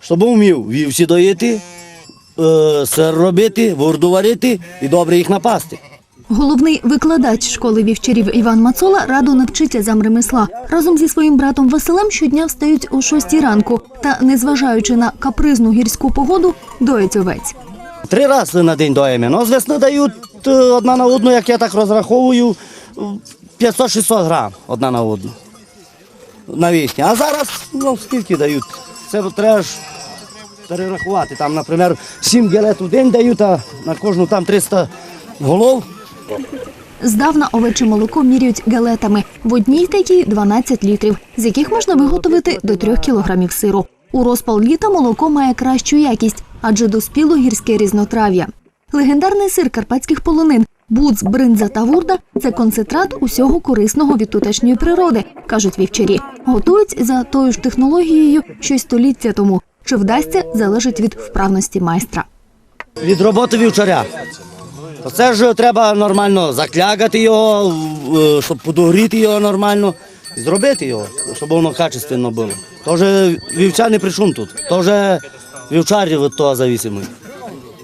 щоб вмів вівці доїти, е, сир робити, вурду варити і добре їх напасти. Головний викладач школи вівчарів Іван Мацола радо навчиться зам ремесла. Разом зі своїм братом Василем щодня встають о 6 ранку та, незважаючи на капризну гірську погоду, доять овець. Три рази на день доїмо. Ну, з весни дають е, одна на одну, як я так розраховую, 500-600 грам одна на одну. На вісні. А зараз, ну, скільки дають? Це треба ж перерахувати. Там, наприклад, 7 гелет у день дають, а на кожну там 300 голов. Здавна овече молоко міряють галетами. В одній такій 12 літрів, з яких можна виготовити до 3 кілограмів сиру. У розпал літа молоко має кращу якість, адже доспіло гірське різнотрав'я. Легендарний сир карпатських полонин Буц, бринза та вурда це концентрат усього корисного від тутешньої природи, кажуть вівчарі. Готують за тою ж технологією, що й століття тому. Чи вдасться, залежить від вправності майстра. від роботи вівчаря. Це ж треба нормально заклягати його, е, щоб подогріти його нормально, зробити його, щоб воно качественно було. То вже вівчар не при чому тут. То вже вівчар від того зависимий.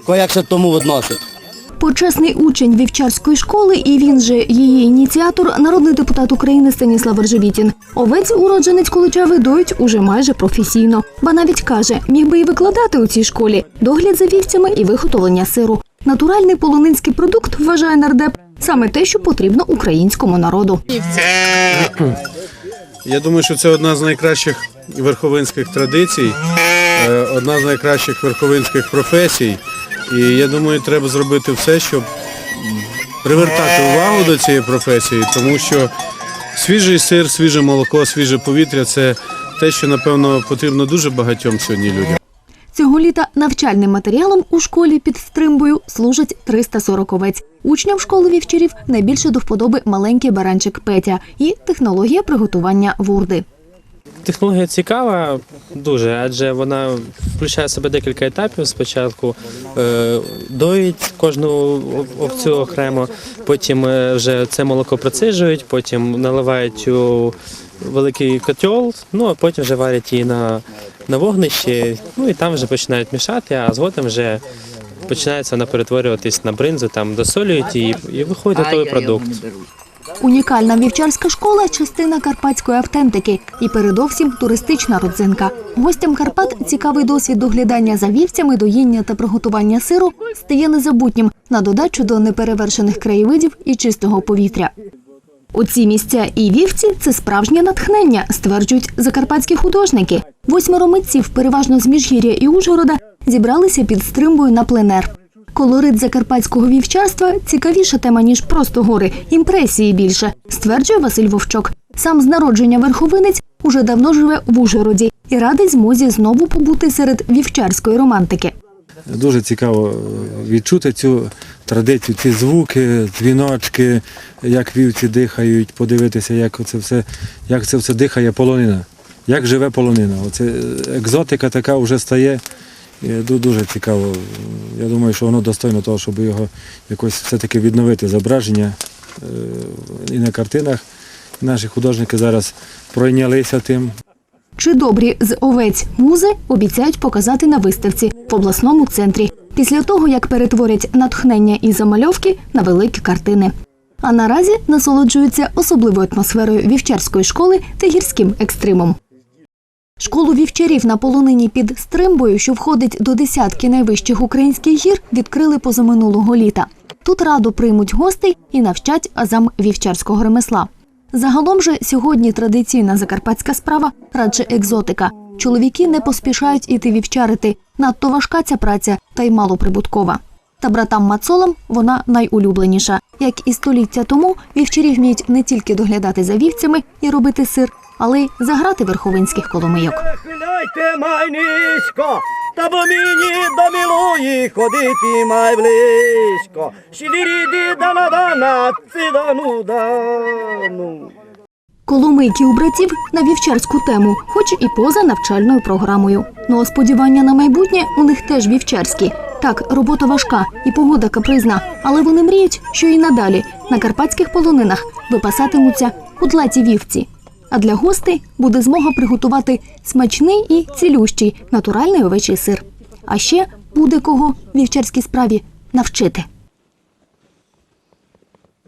Ко як се тому відносить. Почесний учень вівчарської школи і він же її ініціатор, народний депутат України Станіслав Ржевітін. Овець уродженець Количави доють уже майже професійно. Ба навіть каже, міг би і викладати у цій школі догляд за вівцями і виготовлення сиру. Натуральний полонинський продукт вважає нардеп саме те, що потрібно українському народу. Я думаю, що це одна з найкращих верховинських традицій, е, одна з найкращих верховинських професій. І я думаю, треба зробити все, щоб привертати увагу до цієї професії, тому що свіжий сир, свіже молоко, свіже повітря це те, що напевно потрібно дуже багатьом сьогодні людям. Цього літа навчальним матеріалом у школі під стримбою служать 340 овець. Учням школи вівчарів найбільше до вподоби маленький баранчик Петя і технологія приготування вурди. Технологія цікава дуже, адже вона включає в себе декілька етапів. Спочатку е, доїть кожну овцю окремо, потім е, вже це молоко процежують, потім наливають у великий котел, ну а потім вже варять її на, на вогнищі, ну і там вже починають мішати, а згодом вже починається вона перетворюватись на бринзу, там досолюють її і виходить готовий продукт. Унікальна вівчарська школа частина карпатської автентики і передовсім туристична родзинка. Гостям Карпат цікавий досвід доглядання за вівцями, доїння та приготування сиру стає незабутнім на додачу до неперевершених краєвидів і чистого повітря. Оці місця і вівці це справжнє натхнення, стверджують закарпатські художники. Восьмеро митців, переважно з Міжгір'я і Ужгорода, зібралися під стримбою на пленер. Колорит закарпатського вівчарства цікавіша тема, ніж просто гори, імпресії більше, стверджує Василь Вовчок. Сам з народження верховинець уже давно живе в Ужгороді і радий змозі знову побути серед вівчарської романтики. Дуже цікаво е, відчути цю традицію, ці звуки, дзвіночки, як вівці дихають, подивитися, як це все, як це все дихає полонина, як живе полонина. Оце е, екзотика така вже стає. Ду- Дуже цікаво. Я думаю, що воно достойно того, щоб його якось все-таки відновити зображення е, і на картинах. Наші художники зараз пройнялися тим, Чи добрі з овець музи обіцяють показати на виставці в обласному центрі після того, як перетворять натхнення і замальовки на великі картини. А наразі насолоджуються особливою атмосферою вівчарської школи та гірським екстримом. Школу вівчарів на полонині під Стримбою, що входить до десятки найвищих українських гір, відкрили позаминулого літа. Тут радо приймуть гостей і навчать азам вівчарського ремесла. Загалом же сьогодні традиційна закарпатська справа радше екзотика. Чоловіки не поспішають іти вівчарити. Надто важка ця праця та й малоприбуткова. Та братам Мацолам вона найулюбленіша. Як і століття тому, вівчарі вміють не тільки доглядати за вівцями і робити сир, але й заграти верховинських коломийок. Хиляйте май низько, та бо мені до милої ходити май близько. Дана дана, цидану дану. Коломийки у братів на вівчарську тему, хоч і поза навчальною програмою. Ну а сподівання на майбутнє у них теж вівчарські. Так, робота важка і погода капризна, але вони мріють, що і надалі на карпатських полонинах випасатимуться кудлаті вівці. А для гостей буде змога приготувати смачний і цілющий натуральний овечий сир. А ще буде кого вівчарській справі навчити.